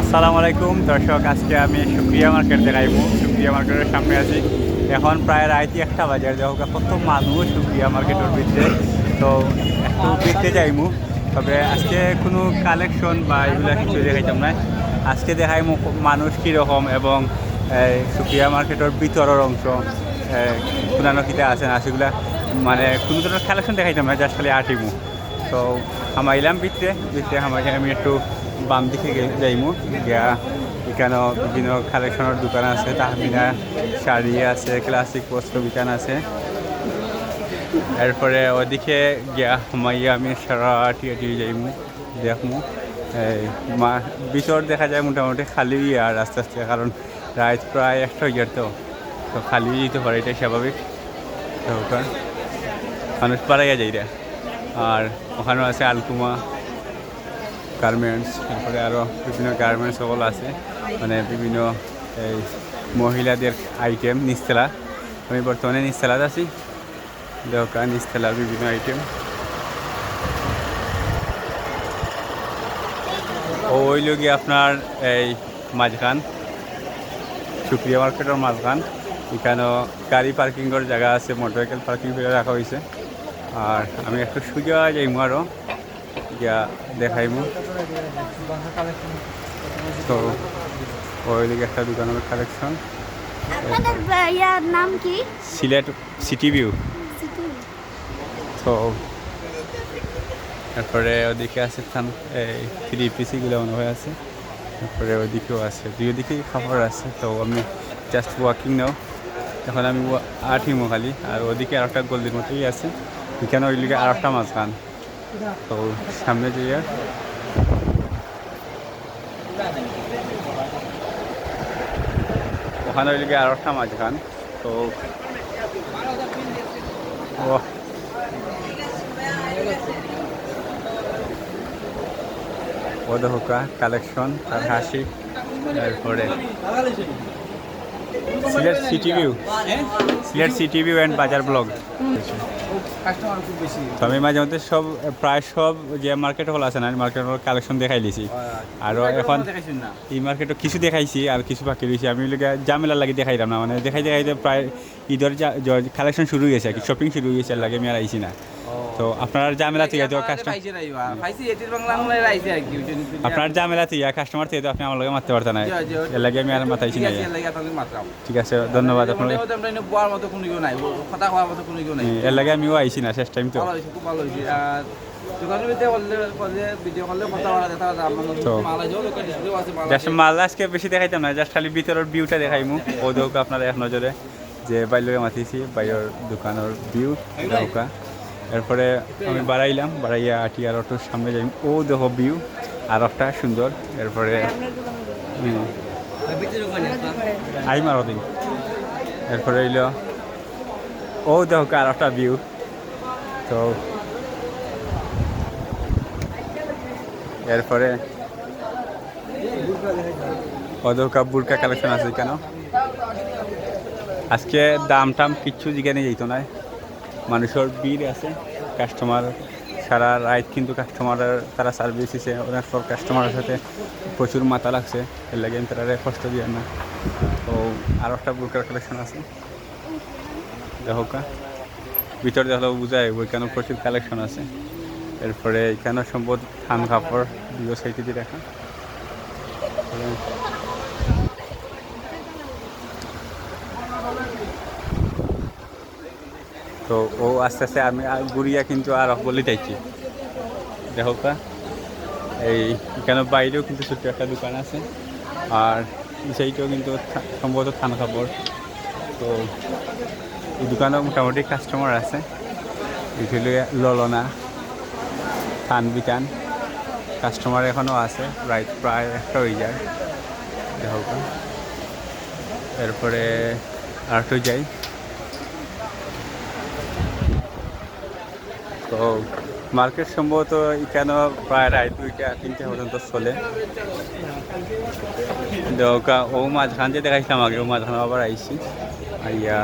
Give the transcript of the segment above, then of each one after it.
আসসালামু আলাইকুম। দর্শক, আজকে আমি সুপ্রিয়া মার্কেট দেখাইবো। সুপ্রিয়া মার্কেটের সামনে আছি। এখন প্রায় রাইতি একটা বাজার দেখো কত মানুষ সুপ্রিয়া মার্কেটের ভিতরে। তো একটু দেখতে যাইমু। তবে আজকে কোনো কালেকশন বা এগুলা কিছু দেখাইতাম না। আজকে দেখাইমু মানুষ কীরকম এবং সুপ্রিয়া মার্কেটের ভিতরের অংশ কোনানো কিতে আছে না সেগুলা। মানে কোনো ধরনের কালেকশন দেখাইতাম না, জাস্ট খালি আটিমু। তো আমার হামাইলাম ভিতরে ভিতরে হামাই আমি একটু বাম দিকে যাইমু। গিয়া এখানেও বিভিন্ন কালেকশনের দোকান আছে, তাহমিনা শাড়ি আছে ক্লাসিক বস্ত্র বিতান আছে। এরপরে ওদিকে গিয়া হামাইয়া আমি সারা টিয়া টিয়ে যাইমু, দেখমু। এই মা, ভিতর দেখা যায় মোটামুটি খালি আর আস্তে আস্তে, কারণ রাত প্রায় একটা ইয়ার তো। তো খালি যেতে পারে, এটাই স্বাভাবিক। মানুষ পাড়াইয়া যাই আর ওখানেও আছে আলকুমা। গার্মেন্টস তারপরে আরও বিভিন্ন গার্মেন্টস সকল আছে। মানে বিভিন্ন এই মহিলাদের আইটেম নিচতলা। আমি বর্তমানে নিচতলাত আছি। দোকান নিচতলার বিভিন্ন আইটেম ও হইল গিয়ে আপনার এই মাঝখান। সুপ্রিয়া মার্কেটের মাঝখান। এখানেও গাড়ি পার্কিংয়ের জায়গা আছে মোটরসাইকেল পার্কিং করে রাখা হয়েছে। আর আমি একটু সুযোগ যাইমু আরও গিয়া দেখাইমু। তো ওই দিকে একটা দোকানের কালেকশন ইয়ার নাম কি? Sylhet city view. তো তারপরে ওদিকে আছে এই থ্রি পিসিগুলো মনে হয় আছে। তারপরে ওদিকেও আছে। দুই দিকেই খাবার আছে। তো আমি জাস্ট ওয়াকিং নাও এখন আমি আঠিমো খালি। আর ওদিকে আর একটা গোল্ডের মতোই আছে। এখানে ওই লিগে আর একটা মাঝখান। তো সামনে যে ওখানে ওই লিগে আর একটা তো ও দেখো কালেকশন আর হাসি। তারপরে Sylhet city view Sylhet city view and বাজার ব্লগ তো আমি মাঝে মধ্যে সব প্রায় সব যে মার্কেট হল আছে না মার্কেট হল কালেকশন দেখাই দিছি। আরও এখন দেখাইছেন না? এই মার্কেটও কিছু দেখাইছি আর কিছু বাকি রয়েছে। আমি লোকে জামেলা লাগে দেখাইলাম না মানে দেখাই দেখাইতে প্রায় ঈদের কালেকশন শুরু হয়ে গেছে আর কি শপিং শুরু হয়ে গেছে আর লাগে আমি আর আইছি না। তো আপনার জামেলা থেকে তো কাস্টমার আপনার জামেলা থেকে কাস্টমার থেকে তো আপনি আমার লগে মারতে পারতেন না। এর লাগে আমি আর মাথাইছি না লাগি ঠিক আছে ধন্যবাদ আপনার বোয়ার মতো কোনো কেউ নাই কথা কওয়ার মতো কোনো কেউ নাই। এর লাগে আমিও আইছি না শেষ টাইম তো। ভালো হয়েছে খুব ভালো হয়েছে। আর। মালা আজকে বেশি দেখাইতাম না জাস্ট খালি ভিতরের ভিউটা দেখাইমু। ও দেখো আপনারা এক নজরে যে বাইরে মাতিছি বাইরের দোকানের ভিউ এরপরে আমি বাড়াইলাম বাড়াইয়া আটি আর অটোর সামনে যাই। ও দেখো ভিউ আর একটা সুন্দর। এরপরে হুম, আইম আরও দিন এরপরে হইল ও দেখো আর একটা ভিউ। তো এরপরে অদৌকা বুরকা কালেকশন আছে কেন? আজকে দাম টাম কিচ্ছু জিজ্ঞানে যেত না। মানুষের ভিড় আছে কাস্টমার সারা রাইট কিন্তু কাস্টমারের তারা সার্ভিস দিছে, অনেক সব কাস্টমারের সাথে প্রচুর মাথা লাগছে, এর লাগে আমি তারা কষ্ট দিয়ে না। তো আর একটা বুরকার কালেকশন আছে। দেখোকা ভিতরে দেখলেও বুঝায় ওইখানেও প্রচুর কালেকশন আছে। এরপরে এখানেও সম্ভবত থান কাপড় দুটো সাইডে দিয়ে রাখা। তো ও আস্তে আস্তে আমি গুড়িয়া কিন্তু আর বলি দেখো কা এই এখানে বাইরেও কিন্তু ছোট্ট একটা দোকান আছে। আর সেইটাও কিন্তু সম্ভবত থান কাপড় তো এই দোকানেও মোটামুটি কাস্টমার আছে। এগুলো ললনা, থান বিতান কাস্টমার এখনও আছে রাইট প্রায় একটা হয়ে যায়। দেখো। এরপরে আর যাই। তো মার্কেট সম্ভবত এখানে প্রায় রায় দুইটা, তিনটা পর্যন্ত চলে। ও মাঝখান যে দেখাইছিলাম আগে ও মাঝখানে আবার আইসি আইয়া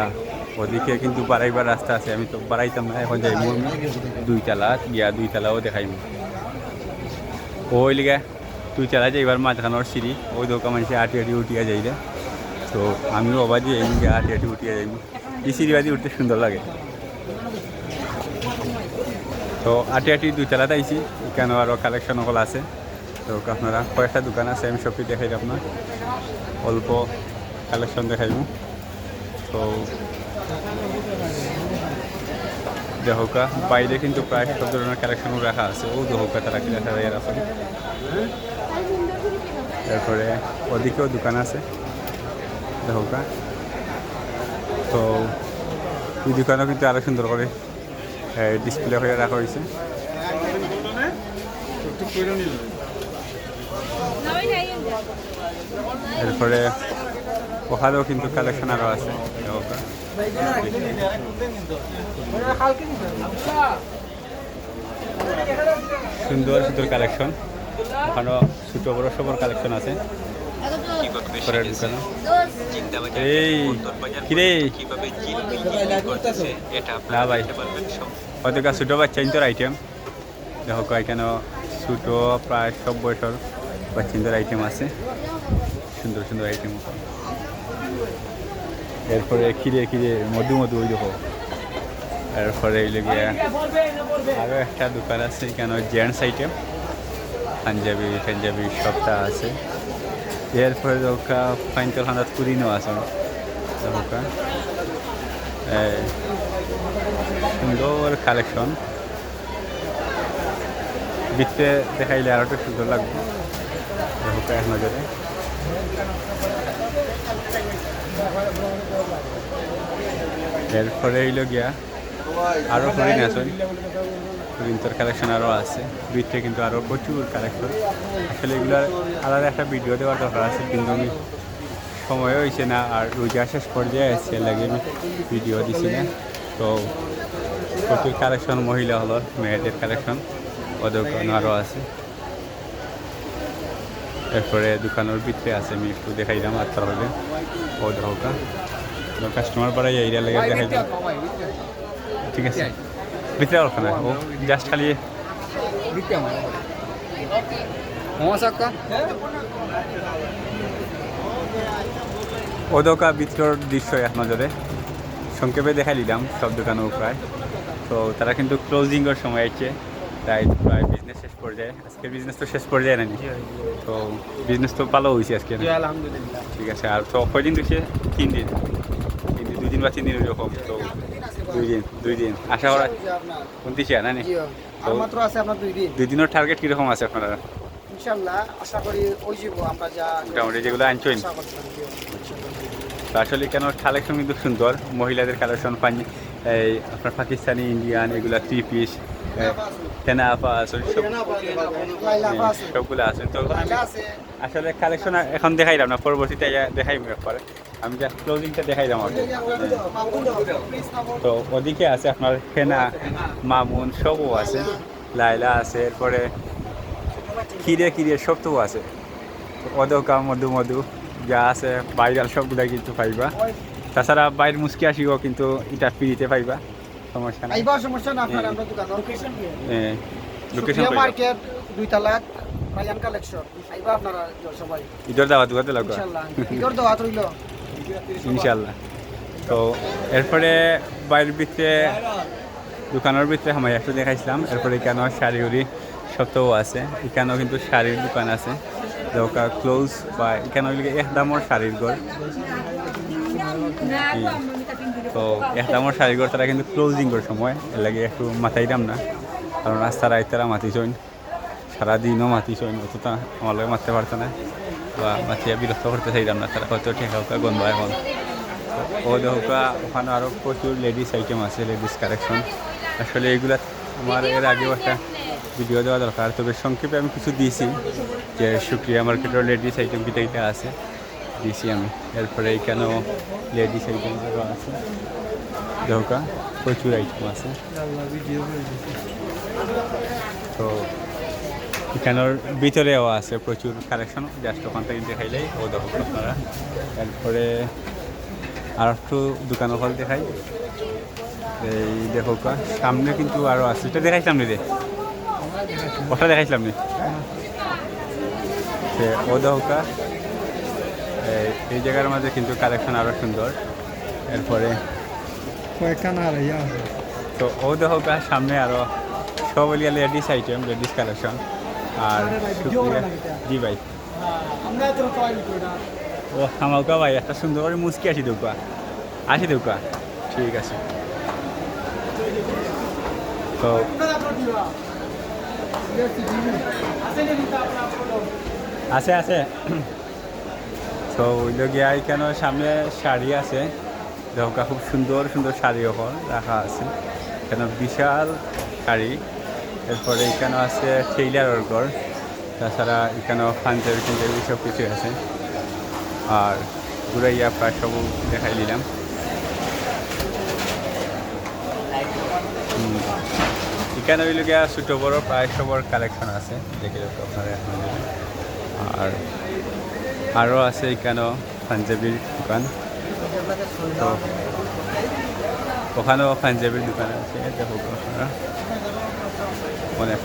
ওদিকে কিন্তু বাড়াইবার রাস্তা আছে, আমি তো বাড়াইতাম না, এখন আমি। দুই তালা গিয়া দুই তালাও দেখাইমু। ওই লিগে তুই চালা যাই এবার মাঝখানোর সিঁড়ি, ওই দোকান মানুষে আটি আটি উঠিয়া যাই রে তো আমিও যে এমনি আটি আটি উঠিয়া যাইব এই সিঁড়ি বাদি উঠতে সুন্দর লাগে। তো আটি আটি দুই চালাতে আইছি, এখানেও আরও কালেকশন সকল আছে। তো আপনারা কয়েকটা দোকান আছে, আমি সবই দেখাই আপনার। অল্প কালেকশন দেখাইব। তো দেহকা বাইরে কিন্তু প্রায় সব ধরনের কালেকশনও রাখা আছে। ও দেহকা তারা রাখা যায় আছে। তারপরে ওদিকেও দোকান আছে। দেহকা তো এই দোকানও কিন্তু আরও সুন্দর করে ডিসপ্লে হয়ে রাখা হয়েছে এরপরে ওখানেও কিন্তু কালেকশন আরও আছে। সুন্দর সুন্দর কালেকশন ওখানেও ছোটো বড় সবর কালেকশন আছে। এই হয়তো কা ছোটো বাচ্চাইন্তর আইটেম দেখো এখানে ছোটো, প্রায় সব বয়সের বাচ্চাইন্তর আইটেম আছে। সুন্দর সুন্দর আইটেম এরপরে খিরে খিরে মধু মধু, ওই দেখো। এরপরে এই গিয়ে আরও একটা দোকান আছে, এখানে জেন্টস আইটেম পাঞ্জাবি পাঞ্জাবি সবটা আছে। এরপরে দোকা পাইন্তর খানাত পুরিনও আছে। দোকা সুন্দর কালেকশন বিতে দেখাইলে আরও একটু সুন্দর লাগবে। দোকা এক নজরে। এরপরে এইলো গিয়া আরও হরিণ আছে। হরিণতর কালেকশন আরও আছে। বিটে কিন্তু আরও প্রচুর কালেকশন আসলে এগুলোর আলাদা একটা ভিডিও দেওয়ার দরকার আছে, কিন্তু আমি সময় হয়েছে না, আর রোজা শেষ পর্যায়ে আসছে লাগে আমি ভিডিও দিছি না। তো প্রচুর কালেকশন মহিলা হলর মেয়েদের কালেকশন ওদের আরও আছে। এরপরে দোকানের ভিতরে আছে, আমি একটু দেখাইলাম আর তার হলে ও ধোকা কাস্টমার পাড়াই এইটা লেগে দেখাইলাম ঠিক আছে? ভিতরে অল্প না ও জাস্ট খালি ও দোকা ভিতর দৃশ্য এক নজরে। সংক্ষেপে দেখাই দিলাম সব দোকানও প্রায় তো তারা কিন্তু ক্লোজিংয়ের সময় আছে তাই প্রায় বিজনেস শেষ পর্যায়ে। আজকের বিজনেস তো শেষ পর্যায়ে নানি তো বিজনেস তো ভালো হয়েছে আজকে ঠিক আছে। আর তো কয়দিন দিচ্ছে তিন দিন। তিন দিন দুই দিন বা তিন দিন এরকম। তো দুই দিন দুই দিন। আশা করা উনত্রিশে না নি মাত্র আছে আপনার দুই দিন। দুই দিনের টার্গেট কীরকম আছে আপনারা? ইনশাল্লাহ আশা করি ওই যাব আমরা যা মোটামুটি যেগুলো আনছেন আসলে কেন কালেকশন কিন্তু সুন্দর মহিলাদের কালেকশন পানি এই আপনার পাকিস্তানি ইন্ডিয়ান এগুলা থ্রি পিস সবগুলো আছে। তো আসলে কালেকশন এখন দেখাইলাম না, পরবর্তীতে দেখাইব একবার আমি জাস্ট ক্লোজিংটা দেখাইলাম কি। তো ওদিকে আছে আপনার ফেনা মামুন, সবও আছে। লাইলা আছে, এরপরে কিরে কিরে সব তো আছে। অদকা, মধু মধু, যা আছে বাইরাল সবগুলা কিন্তু পাইবা। তাছাড়া বাইর মুসকি আসিও কিন্তু এটা ফ্রিতে পাইবা। সমস্যা নাই। আইবা সমস্যা না আপনার আমরা দোকান লোকেশন সুপ্রিয়া মার্কেট দুই তালাক রায়ান কালেকশন আইবা আপনারা সবাই। ঈদের দাওয়া দুয়াতে লাগবে। ইনশাল্লাহ ঈদের দোয়া রইল। ইনশাল্লাহ। তো এরপরে বাইরের ভিতরে দোকানের ভিতরে আমি একটু দেখাইছিলাম। এরপরে এখানেও শাড়ি উড়ি সবটাও আছে। এখানেও কিন্তু শাড়ির দোকান আছে। দোকা ক্লোজ বা এখানে এক দামর শাড়ির ঘর। ই, তো এটা আমার ঘর, তারা কিন্তু ক্লোজিংয়ের সময়। এর লাগে একটু মাথায় দাম না। কারণ রাস্তা রাইত তারা মাতিছইন সারাদিনও মাতিছইন অতটা আমার লগে মারতে পারতো না। বা মাতিয়া বিরক্ত করতে চাইলাম না, তারা হয়তো ঠেকা উকা গন্ধ এখন। ও দেখা ওখানে আরও প্রচুর লেডিস আইটেম আছে লেডিস কালেকশন আসলে এগুলা আমার এর আগেও একটা ভিডিও দেওয়া দরকার। তবে সংক্ষেপে আমি কিছু দিয়েছি যে শুক্রিয়া মার্কেটের লেডিস আইটেম কিটা আছে। দিয়েছি আমি। এরপরে এখানেও লেডিস আইটেম আছে। দেখা, প্রচুর আইটেম আছে। তো এখানের ভিতরেও আছে প্রচুর কালেকশন জাস্ট ওখান থেকে দেখাইলেই ও দেখো আপনারা। তারপরে আর একটু দোকান হল দেখাই। এই দেখো, সামনে কিন্তু আরও আছে। এটা দেখাইছিলাম নি রে ওটা দেখাইছিলাম নি ও দহকা এই- জায়গার মাঝে কিন্তু কালেকশন আরও সুন্দর। এরপরে কয়েকখানা আর ইয়া তো ও দহকা সামনে আরও সব এলিয়া লেডিস আইটেম লেডিস কালেকশন আর জি ভাই। আমরা তো কয় ও আমাকে ভাই একটা সুন্দর করে মুসকি আসি দেউকা আসি দেউকা ঠিক আছে। তো আছে আছে। তো ওই গিয়া এখানে সামনে শাড়ি আছে, দেখা খুব সুন্দর সুন্দর শাড়ি ওখানে রাখা আছে। এখানে বিশাল শাড়ি, এরপরে এখানে আছে টেইলারের ঘর তাছাড়া এখানেও পাঞ্জাবি টাঞ্জাবি সব কিছু আছে। আর ঘুরাইয়া প্রায় সব দেখাই হুম। এখানে ওই লোকে ছোটো বড় প্রায় সবর কালেকশন আছে, দেখে আপনারা এখন। আর আরও আছে এখানেও পাঞ্জাবির দোকান। তো ওখানেও পাঞ্জাবির দোকান আছে, দেখো আপনারা। অনেক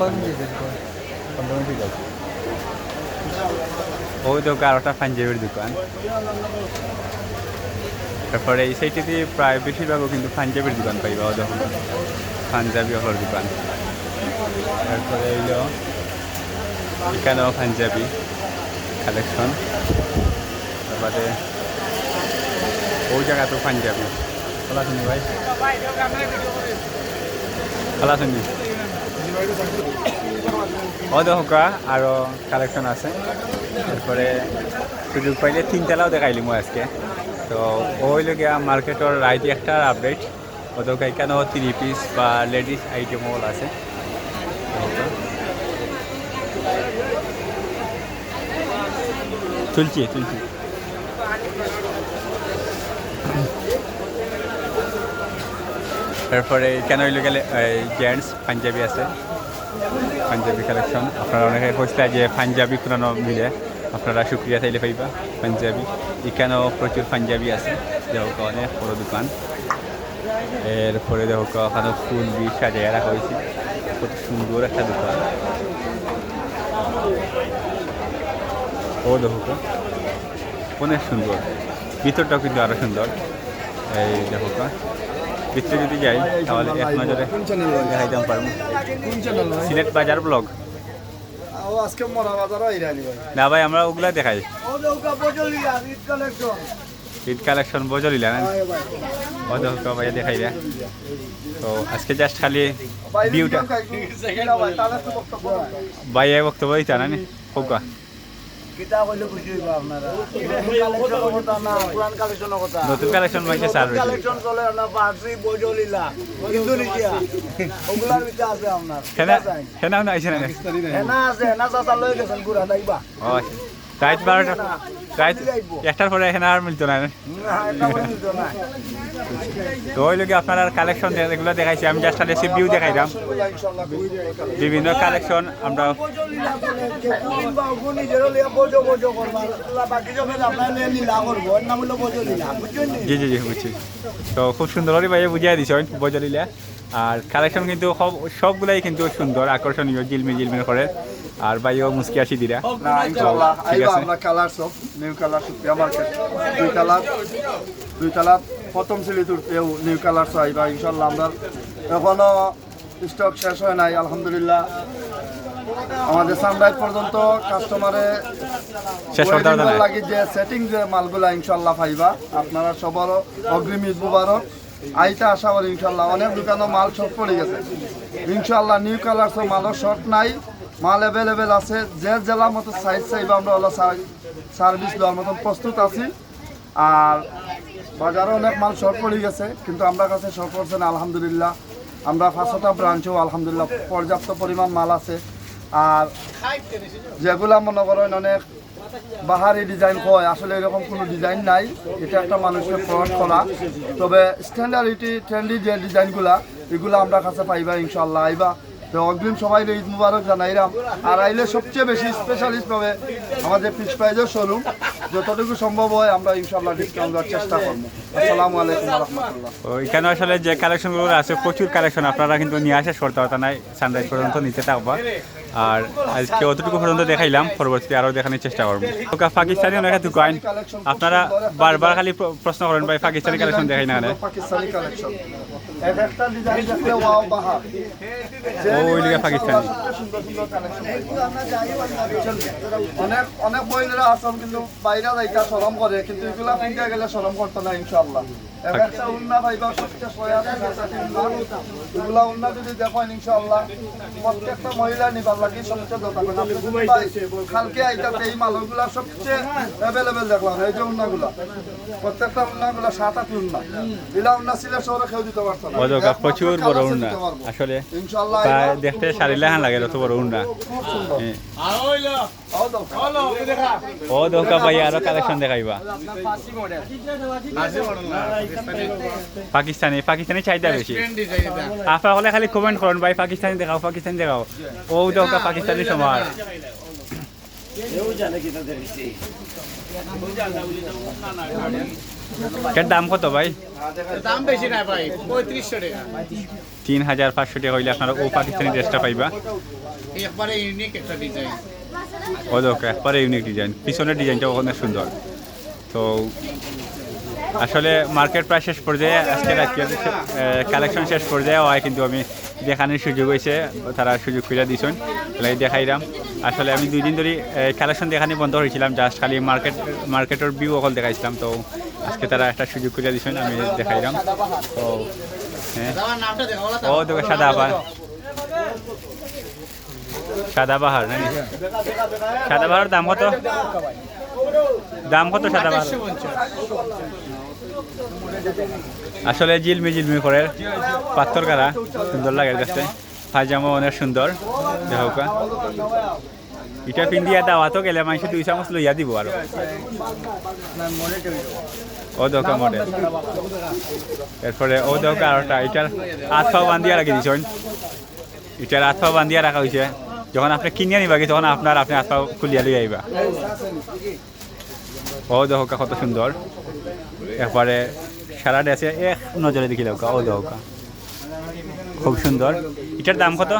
ওই তো আরোটা পাঞ্জাবির দোকান। তারপরে এই সাইডে প্রায় বেশিরভাগও কিন্তু পাঞ্জাবির দোকান পাইবা, ও দেখুন পাঞ্জাবি হল দোকান। তারপরে এইলো এখানেও পাঞ্জাবি। কালেকশন। তারপরে ওই জায়গাতেও পাঞ্জাবি খোলা শুনি ভাই। খোলা শুনি ও দেখা আরও কালেকশন আছে। তারপরে সুযোগ পাইলে তিনতলাও দেখাইলি মই আজকে। তো ওই লগিয়া মার্কেটর রাইট একটা আপডেট ওদের এখানেও থ্রি পিস বা লেডিস আইটেম হল আছে। তুলছি তুলছি তারপরে কেন হইলে গেলে জেন্টস, পাঞ্জাবি আছে। পাঞ্জাবি কালেকশন আপনারা অনেকে কইসলা যে পাঞ্জাবি কোনো মিলে। আপনারা শুক্রিয়া চাইলে পাইবা, পাঞ্জাবি। এখানেও প্রচুর পাঞ্জাবি আছে। দেখো অনেক বড় দোকান। এরপরে দেখো ওখানে ফুল দিয়ে সাজিয়ে রাখা হয়েছে। কত সুন্দর একটা দোকান। ও দেখো অনেক সুন্দর। ভিতরটাও কিন্তু আরও সুন্দর। এই দেখো ভিতরে যদি যাই তাহলে এক নজরে দেখাইতাম পারব। সিলেট বাজার ব্লগ। না ভাই আমরা ওগুলা দেখাই। ঈদ কালেকশন বজলিলা না? ভাই ভাই দেখাইলা তো আজকে জাস্ট খালি ভিউটা ভাই বক্তব্য দিতা না কোকা কিতা কইলে খুশি হইবা আপনারা। কালেকশনের কথা না? পুরান কালেকশনের কথা। নতুন কালেকশন মাইছে সার কালেকশন চলে না পার্সি বজলিলা ইন্দোনেশিয়া ওগুলার ভিতরে আছে আপনার হেনা হেনাও না আইছে না হেনা আছে হেনা চাচা লই গেছেন পুরা দেখবা ও রাইত বারোটা রাইত একটার পরে হেনা আর মিলতো না। তো ওই লোকে আপনারা কালেকশন এগুলো দেখাইছি। আমি জাস্ট খালি ভিউ দেখাইলাম। বিভিন্ন কালেকশন আমরা? জি জি জি বুঝছি। তো খুব সুন্দর করে ভাই বুঝিয়ে দিছ বজলিলা আর কালেকশন কিন্তু সব সবগুলাই কিন্তু সুন্দর আকর্ষণীয় জিলমি জিলমিল করে। আর ভাইও মুসকি আসি দিরা। না ইনশাআল্লাহ। আইবা আমরা কালার সব নিউ কালার সুপ্রিয়া মার্কেট দুই কালার দুই কালার প্রথম সিলি তুলতেও নিউ কালার সব আইবা ইনশাআল্লাহ আমরা এখনও স্টক শেষ হয় নাই আলহামদুলিল্লাহ। আমাদের সানরাইজ পর্যন্ত কাস্টমারে শেষ না লাগি যে সেটিং যে মালগুলা ইনশাআল্লাহ পাইবা আপনারা সবারও অগ্রিম ঈদ মুবারক। আইটা আশা করি ইনশাআল্লাহ অনেক দোকানও মাল শর্ট পড়ে গেছে। ইনশাআল্লাহ নিউ কালার সব মালও শর্ট নাই। মাল অ্যাভেলেবেল আছে, যে জেলা মতো সাইজ চাইবা আমরা ওলা সার্ভিস দেওয়ার মতন প্রস্তুত আছি। আর বাজারে অনেক মাল শর্ট পড়ে গেছে, কিন্তু আমরা কাছে শর্ট পড়ছে না, আলহামদুলিল্লাহ। আমরা পাঁচটা ব্রাঞ্চেও আলহামদুলিল্লাহ পর্যাপ্ত পরিমাণ মাল আছে। আর যেগুলা মনে করেন অনেক বাহারি ডিজাইন হয়, আসলে এরকম কোনো ডিজাইন নাই। এটা একটা মানুষকে প্রমাণ করা। তবে স্ট্যান্ডার্ডিটি ট্রেন্ডি যে ডিজাইনগুলা এগুলো আমরা কাছে পাইবা ইনশাল্লাহ আইবা তো অগ্রিম সবাই ঈদ মুবারক জানাইলাম আর আইলে সবচেয়ে বেশি স্পেশালিস্ট পাবে আমাদের ফিক্স প্রাইজের শোরুম যতটুকু সম্ভব হয় আমরা ইনশাল্লাহ ডিসকাউন্ট দেওয়ার চেষ্টা করব। আসসালামু আলাইকুম রহমতুল্লাহ। এখানে আসলে যে কালেকশনগুলো আছে প্রচুর কালেকশন আপনারা কিন্তু নিয়ে আসে সরতে হতে নাই সানরাইজ পর্যন্ত নিতে থাকবা। আর আজকে অতটুকু পর্যন্ত দেখাইলাম পরবর্তীতে আরও দেখানোর চেষ্টা করব। ওকা পাকিস্তানি অনেক দোকান আপনারা বারবার খালি প্রশ্ন করেন ভাই পাকিস্তানি কালেকশন দেখাই না? পাকিস্তানি কালেকশন এক একটা ডিজাইন দেখলে ওয়াও বাহার ওই লিগে পাকিস্তানি। সুন্দর সুন্দর অনেক অনেক মহিলারা আছেন কিন্তু বাইরে যাইতা শরম করে কিন্তু এগুলা পিন্ডে গেলে করতো না ইনশাআল্লাহ। এক একটা উন্না পাইবা সবচেয়ে সয়া এগুলা উন্না যদি দেখেন ইনশাআল্লাহ প্রত্যেকটা মহিলা নিবার লাগে সবচেয়ে দরকার। কালকে এই মালগুলা সবচেয়ে অ্যাভেলেবেল দেখলাম এই যে উন্নাগুলা। প্রত্যেকটা উন্নাগুলা সাত আট উন্না। এলা উন্না ছিল শহরে খেয়ে দিতে পারতো ও প্রচুর বড় উন্না। আসলে প্রায় দেখতে সারি লেহান লাগে অত বড় উন্না। ও দোকা ভাই আরও কালেকশন দেখাইবা। পাকিস্তানি পাকিস্তানি চাহিদা বেশি। আপনারা হলে খালি কমেন্ট করুন ভাই পাকিস্তানি দেখাও পাকিস্তানি দেখাও। ও দোকা পাকিস্তানি সমার এটার দাম কত ভাই? দাম বেশি না ভাই পঁয়ত্রিশশো টাকা। তিন হাজার পাঁচশো টাকা হইলে আপনারা ও পাকিস্তানি ড্রেসটা পাইবা। একবারে ইউনিক একটা ডিজাইন ও দোকা একবারে ইউনিক ডিজাইন পিছনের ডিজাইনটা অনেক সুন্দর। তো আসলে মার্কেট প্রায় শেষ পর্যায়ে আজকে আজকের কালেকশন শেষ পর্যায়ে হয় কিন্তু আমি দেখানোর সুযোগ হয়েছে তারা সুযোগ করে দিয়েছেন। তাহলে দেখাইলাম। আসলে আমি দুই দিন ধরে কালেকশন দেখানি বন্ধ হয়েছিলাম জাস্ট খালি মার্কেট মার্কেটের ভিউ অকল দেখাইছিলাম তো আজকে তারা একটা সুযোগ করে দিয়েছেন, আমি দেখাইলাম। ও হ্যাঁ। দেখো ও দেখো সাদা বাহার সাদা বাহার, নাকি? সাদা বাহার দাম কত? দাম কত সাদা বাহার? আসলে জিলমি জিলমি করে। পাথর কারা সুন্দর লাগে দেখতে। পায়জামা অনেক সুন্দর। দেহকা এটা পিন্দিয়া দাওয়াতো গেলে মানুষ দুই চামচ লইয়া দিব আর। ও দোকা মডেল এরপরে ও দোকা আরটা, এটার আঠা বান্ধিয়া রাখি দিছেন এটার আঠা বান্ধিয়া রাখা হয়েছে যখন আপনি কিনিয়ে নিবা, তখন আপনার আপনি আঠা খুলিয়া লই আইবা। ও দোকা কত সুন্দর। এরপরে সারা ড্রেসে এক নজরে দেখি লোকা ও দোকা। খুব সুন্দর। এটার দাম কত?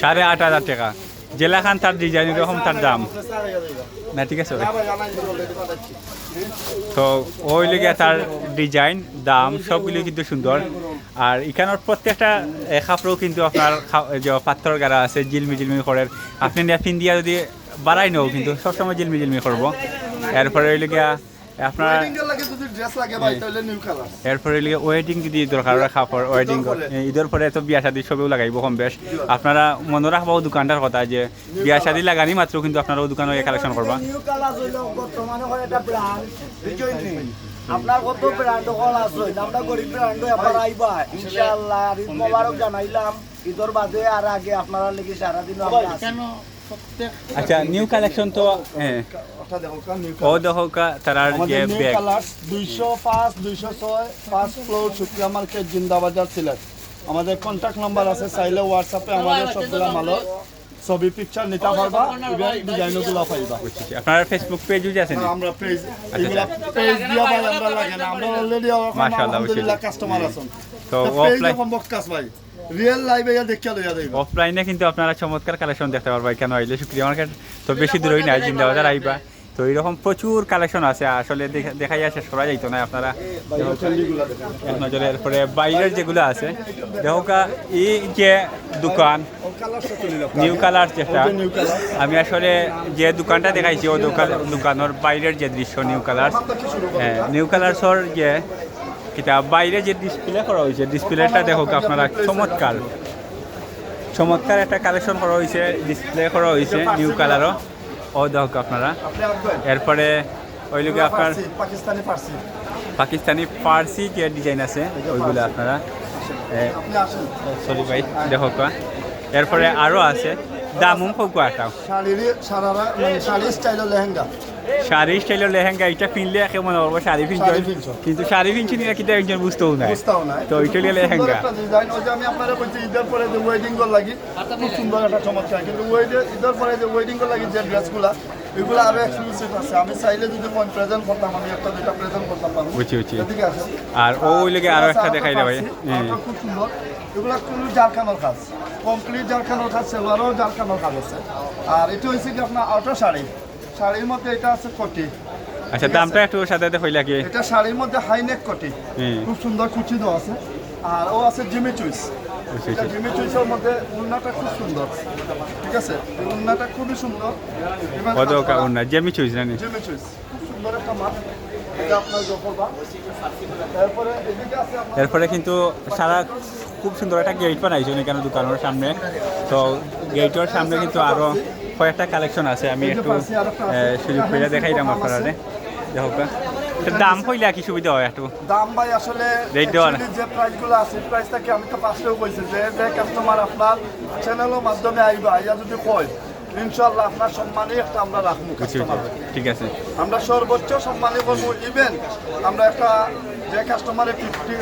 সাড়ে আট হাজার টাকা। জেলা খান তার ডিজাইন এরকম তার দাম। না ঠিক আছে তো ওই লিগে তার ডিজাইন দাম, সবগুলি কিন্তু সুন্দর। আর এখানের প্রত্যেকটা কাপড়ও কিন্তু আপনার যে পাথর গাড়া আছে জিলমি জিলমি করে। আপনি নেফিন দিয়া যদি বাড়াই নেও কিন্তু সবসময় জিলমি জিলমি করব। এরপরে ওই লিগে আপনার Wedding এর লাগে যদি ড্রেস লাগে ভাই তাহলে নিউ কালার এরপরে লিগে ওয়েডিং যদি দরকার ওয়েডিং ঈদের পরে। তো বিয়া শাদি সবেও লাগাইব কম বেশ। আপনারা মনে রাখব দোকানটার কথা যে বিয়া শাদি লাগানি মাত্র কিন্তু আপনারা ও দোকানে কালেকশন করবা? আপনার কত ব্র্যান্ড হল আছে? আমরা গরিব ব্র্যান্ড আইবা। ইনশাআল্লাহ ঈদ মোবারক জানাইলাম। ঈদের বাদে আর আগে আপনারা লেগে সারাদিন আমরা আচ্ছা নিউ কালেকশন তো হ্যাঁ। ও তারার যে আমাদের নিউ ব্যাগ দুইশো পাঁচ দুইশো ছয় পাঁচ ফ্লোর শুক্রিয়া মার্কেট জিন্দাবাজার সিলেট। আমাদের কন্ট্যাক্ট নাম্বার আছে চাইলে হোয়াটসঅ্যাপে আমাদের সবগুলা মালর ছবি পিকচার নিতে পারবা এবং ডিজাইনগুলো পাইবা। আপনার ফেসবুক পেজ ইউজ আছে আমরা পেজ এগুলা পেজ দিয়া ভাই আমরা লাগে না। আমরা অলরেডি মাশাআল্লাহ, কাস্টমার আছেন। তো offline- ভাই। রিয়েল লাইভে ইয়া দেখিয়া লইয়া দেব অফলাইনে কিন্তু আপনারা চমৎকার কালেকশন দেখতে পারবা কেন আইলে শুক্রিয়া মার্কেট তো বেশি দূরই নাই জিন্দাবাজার আইবা তো এইরকম প্রচুর কালেকশন আছে আসলে দেখা- দেখাইয়া শেষ করা যাইতো না আপনারা এক নজরে এরপরে বাইরের যেগুলো আছে দেখো এই যে দোকান নিউ কালার যেটা আমি আসলে যে দোকানটা দেখাইছি ও দোকান দোকানের বাইরের যে দৃশ্য নিউ কালার হ্যাঁ নিউ কালার্সর যে কিতা বাইরে যে ডিসপ্লে করা হয়েছে ডিসপ্লেটা দেখো আপনারা, চমৎকার। চমৎকার একটা কালেকশন করা হয়েছে ডিসপ্লে করা হয়েছে নিউ কালারও ও। দেখো আপনারা। এরপরে ওই লোকে আপনার পাকিস্তানি পার্সি পাকিস্তানি ফার্সি যে ডিজাইন আছে, ওইগুলো আপনারা। সরি ভাই, দেখো এরপরে আরও আছে। শাড়ির মানে শাড়ি স্টাইলের লেহেঙ্গা। শাড়ি লেহেঙ্গা এটা পিনলে একে মনে করব শাড়ি পিনছে। কিন্তু শাড়ি পিনছি নিয়ে কিন্তু একজন বুঝতেও না তো ওইটা লিয়ে লেহেঙ্গা। ডিজাইন ওই যে আমি আপনারা বলছি ঈদের পরে যে ওয়েডিং কর লাগি খুব সুন্দর একটা চমৎকার। কিন্তু ওই যে ঈদের পরে যে ওয়েডিং লাগি যে ড্রেসগুলা এগুলো আরও এক্সক্লুসিভ আছে। আমি চাইলে যদি কোন প্রেজেন্ট করতাম আমি একটা দুইটা প্রেজেন্ট করতাম পারব। আর ওই লেগে আরও একটা দেখাই দে ভাই। খুব সুন্দর। এগুলো কিন্তু জারখানোর কাজ। কমপ্লিট জারখানোর কাজ সেলোয়ারও জারখানোর কাজ আছে। আর এটা হয়েছে কি আপনার আউটার শাড়ি। শাড়ির মধ্যে এটা আছে কোটি। আচ্ছা দামটা একটু সাথে সাথে হইলা কি? এটা শাড়ির মধ্যে হাইনেক কোটি। খুব সুন্দর কুচি দেওয়া আছে। আর ও আছে জিমি চুইস বুঝছি, এটা জিমি চুইসের মধ্যে উন্নাটা খুব সুন্দর। ঠিক আছে? উন্নাটা খুবই সুন্দর। জেমি চুইস জানি জিমি চুইস খুব সুন্দর একটা মাছ এরপরে কিন্তু সারা খুব সুন্দর একটা গেট বানাইছে এখানে দোকানের সামনে। তো গেটের সামনে কিন্তু আরও কয়েকটা কালেকশন আছে আমি একটু সুযোগ পেলে দেখাইলাম আপনারা দেখো দাম হইলে কি সুবিধা হয় একটু। দাম ভাই আসলে Rate দেওয়া না। যে প্রাইসগুলো আছে প্রাইসটাকে আমি তো পাঁচটাও কইছি যে যে কাস্টমার আপনার চ্যানেলের মাধ্যমে আইবা আইয়া যদি কয় ইনশাল্লাহ আপনার সম্মানে একটা আমরা রাখব ঠিক আছে। আমরা সর্বোচ্চ সম্মানে করব ইভেন আমরা একটা যে কাস্টমারে ফিফটি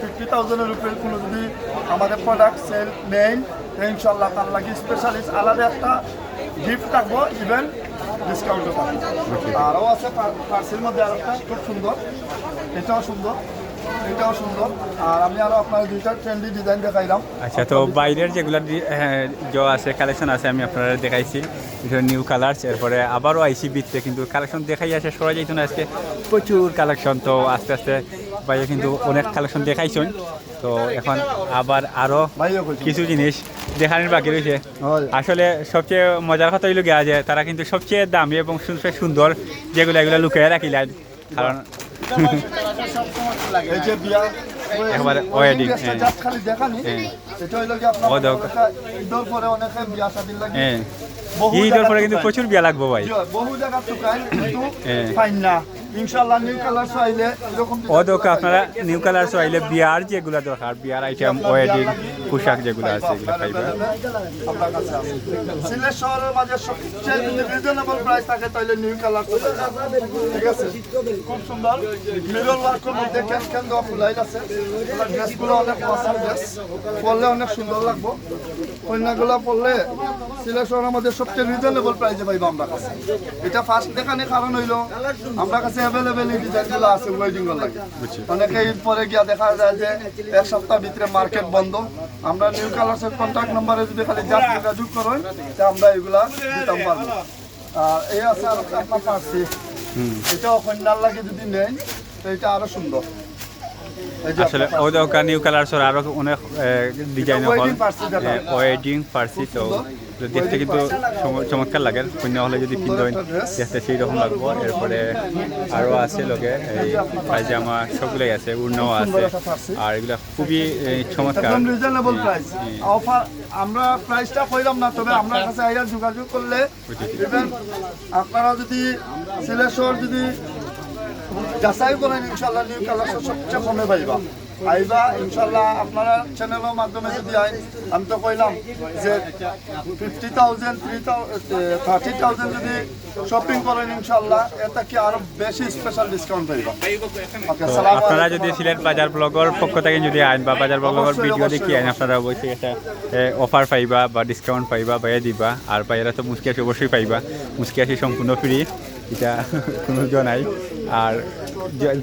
ফিফটি থাউজেন্ডের উপরে কোনো যদি আমাদের প্রোডাক্ট সেল নেই ইনশাল্লাহ তার লাগে স্পেশালিস্ট আলাদা একটা গিফট থাকব ইভেন ডিসকাউন্টও থাকবে। আরও আছে পার্সেল মধ্যে আর একটা খুব সুন্দর। এটাও সুন্দর। এটাও সুন্দর। আর আমি আরও আপনার দুইটা ট্রেন্ডি ডিজাইন দেখাইলাম। আচ্ছা তো বাইরের যেগুলো যে আছে কালেকশন আছে আমি আপনারা দেখাইছি। নিউ কালার্স এরপরে আবারও আইসি বিচ্ছে কিন্তু কালেকশন দেখাই আসে সরা যাইতো না আজকে। প্রচুর কালেকশন তো আস্তে আস্তে বাইরে কিন্তু অনেক কালেকশন দেখাইছেন। তো এখন আবার আরও কিছু জিনিস দেখানোর বাকি রয়েছে হয়। আসলে সবচেয়ে মজার কথা হইল গিয়া যে তারা কিন্তু সবচেয়ে দামি এবং সবচেয়ে সুন্দর যেগুলো এগুলো লুকিয়ে রাখিলেন। কারণ এই যে বিয়া একেবারে হ্যাঁ। just খালি দেখানি হ্যাঁ। এটা হইল কি আপনার ও দেখো। অনেকে ঈদের পরে অনেকে বিয়া শাদির লাগে হ্যাঁ ঈদের পরে কিন্তু প্রচুর বিয়া লাগবো ভাই বহু জায়গা শুকায় কিন্তু। না ইনশাআল্লাহ নিউ কালার চাইলে এরকম ও আপনারা নিউ কালার চাইলে বিয়ার যেগুলো দরকার বিয়ার আইটেম ওয়েডিং পোশাক যেগুলো আছে এগুলো পাইবা আপনার কাছে আছে। সিলেট শহরের মাঝে সবচেয়ে রিজনেবল প্রাইস থাকে তাহলে নিউ কালার ঠিক আছে? খুব সুন্দর। মিরর ওয়ার্কের মধ্যে ক্যান ক্যান দেওয়া ফুলাই আছে। ড্রেসগুলো অনেক মশার ড্রেস পরলে অনেক সুন্দর লাগবো। কন্যাগুলো পরলে সিলেট শহরের মধ্যে সবচেয়ে রিজনেবল প্রাইসে পাইবো আমরা কাছে। এটা ফার্স্ট দেখানে কারণ হইল আমরা কাছে অ্যাভেলেবেল এই ডিজাইনগুলো আছে ওয়েডিং এর লাগে। অনেকে ঈদ পরে গিয়া দেখা যায় যে এক সপ্তাহ ভিতরে মার্কেট বন্ধ। আমরা নিউ কালার্সের কন্ট্যাক্ট নম্বরে যদি খালি জাস্ট যোগাযোগ করেন তা আমরা এগুলা দিতাম পারব। আর এই আছে আর আপনার লাগে যদি নেন তো এটা আরও সুন্দর। আসলে নিউ আরও অনেক ডিজাইন হল। ওয়েডিং পার্সি তো। দেখতে কিন্তু চমৎকার লাগে। কন্যা হলে যদি পিন্ধন। দেখতে সেই রকম লাগবো। এরপরে আরও আছে লগে এই পায়জামা সবগুলাই আছে উড়নাও আছে। আর এগুলা খুবই চমৎকার। রিজনেবল প্রাইস অফার আমরা প্রাইসটা কইলাম না তবে আমরা কাছে আইরা যোগাযোগ করলে আপনারা যদি সিলেশন যদি যাচাই করেন ইনশাল্লাহ নিউ কালার সবচেয়ে কমে পাইবা। আইবা ইনশাল্লাহ আপনারা চ্যানেলের মাধ্যমে যদি আইন আমি তো কইলাম যে fifty thousand three thirty thousand যদি শপিং করেন ইনশাল্লাহ এটা কি আরও বেশি স্পেশাল ডিসকাউন্ট পাইবা। আপনারা যদি সিলেট বাজার ব্লগের পক্ষ থেকে যদি আইন বা বাজার ব্লগের ভিডিও দেখি আইন আপনারা অবশ্যই একটা অফার পাইবা বা ডিসকাউন্ট পাইবা বাইরে দিবা। আর বাইরে তো মুসকি আসি অবশ্যই পাইবা। মুসকি আসি সম্পূর্ণ ফ্রি এটা কোনো নাই আর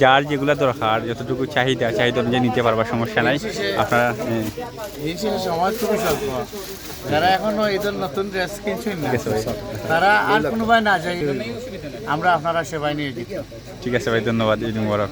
যার যেগুলো দরকার যতটুকু চাহিদা চাহিদা অনুযায়ী নিতে পারবার সমস্যা নাই। আপনারা যারা এখনও ঈদের নতুন ড্রেস কিনছেন তারা আর কোনো ভাই না যাই আমরা আপনারা সেবাই নিয়ে ঠিক আছে ভাই ধন্যবাদ ঈদ মুবারক।